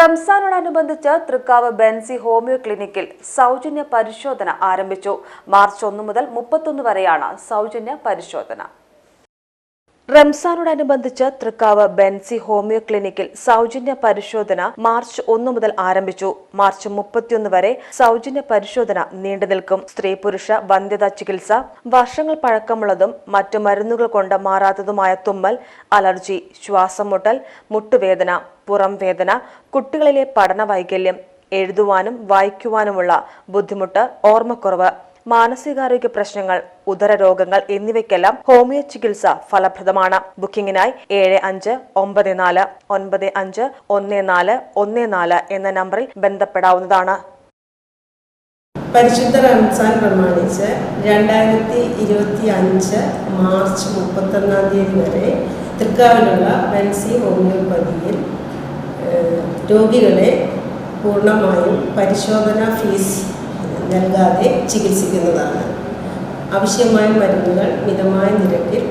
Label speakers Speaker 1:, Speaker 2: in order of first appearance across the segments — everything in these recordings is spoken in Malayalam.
Speaker 1: റംസാനോടനുബന്ധിച്ച് തൃക്കാവ് ബെൻസി ഹോമിയോ ക്ലിനിക്കിൽ സൗജന്യ പരിശോധന ആരംഭിച്ചു. മാർച്ച് ഒന്ന് മുതൽ മുപ്പത്തൊന്ന് വരെയാണ് സൗജന്യ പരിശോധന. റംസാനോടനുബന്ധിച്ച് തൃക്കാവ് ബെൻസി ഹോമിയോ ക്ലിനിക്കിൽ സൗജന്യ പരിശോധന മാർച്ച് ഒന്ന് മുതൽ ആരംഭിച്ചു. മാർച്ച് മുപ്പത്തിയൊന്ന് വരെ സൗജന്യ പരിശോധന നീണ്ടു നിൽക്കും. സ്ത്രീ പുരുഷ വന്ധ്യതാ ചികിത്സ വർഷങ്ങൾ പഴക്കമുള്ളതും മറ്റു മരുന്നുകൾ കൊണ്ട് മാറാത്തതുമായ തുമ്മൽ അലർജി ശ്വാസം മുട്ടൽ മുട്ടുവേദന പുറം വേദന കുട്ടികളിലെ പഠന വൈകല്യം എഴുതുവാനും വായിക്കുവാനുമുള്ള ബുദ്ധിമുട്ട് ഓർമ്മക്കുറവ്. മാനസികാരോഗ്യ പ്രശ്നങ്ങൾ ഉദരരോഗങ്ങൾ എന്നിവയ്ക്കെല്ലാം ഹോമിയോ ചികിത്സ ഫലപ്രദമാണ്. ബുക്കിംഗിനായി ഏഴ് അഞ്ച് ഒമ്പത് നാല് ഒൻപത് അഞ്ച് ഒന്ന് നാല് ഒന്ന് നാല് എന്ന നമ്പറിൽ ബന്ധപ്പെടാവുന്നതാണ്.
Speaker 2: പരിശുദ്ധ റംസാൻ പ്രമാണിച്ച് രണ്ടായിരത്തി ഇരുപത്തി അഞ്ച് മാർച്ച് മുപ്പത്തൊന്നാം തീയതി വരെ തൃക്കാവിലുള്ള ബൻസി ഹോമിയോപ്പതിയിൽ രോഗികളെ പൂർണമായും പരിശോധന ഫീസ് നൽകാതെ ചികിത്സിക്കുന്നതാണ്. ആവശ്യമായ മരുന്നുകൾ മിതമായ നിരക്കിൽ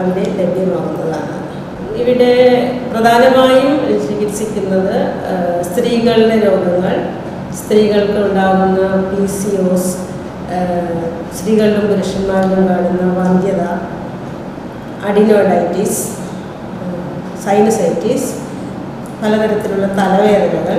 Speaker 2: അവിടെ ലഭ്യമാകുന്നതാണ്. ഇവിടെ പ്രധാനമായും ചികിത്സിക്കുന്നത് സ്ത്രീകളുടെ രോഗങ്ങൾ സ്ത്രീകൾക്ക് ഉണ്ടാകുന്ന പി സി ഒസ് സ്ത്രീകളിലും പുരുഷന്മാരിലും കാണുന്ന വന്ധ്യത അഡിനോഡൈറ്റിസ് സൈനസൈറ്റിസ് പലതരത്തിലുള്ള തലവേദനകൾ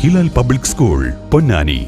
Speaker 3: Hilal public school Ponnani.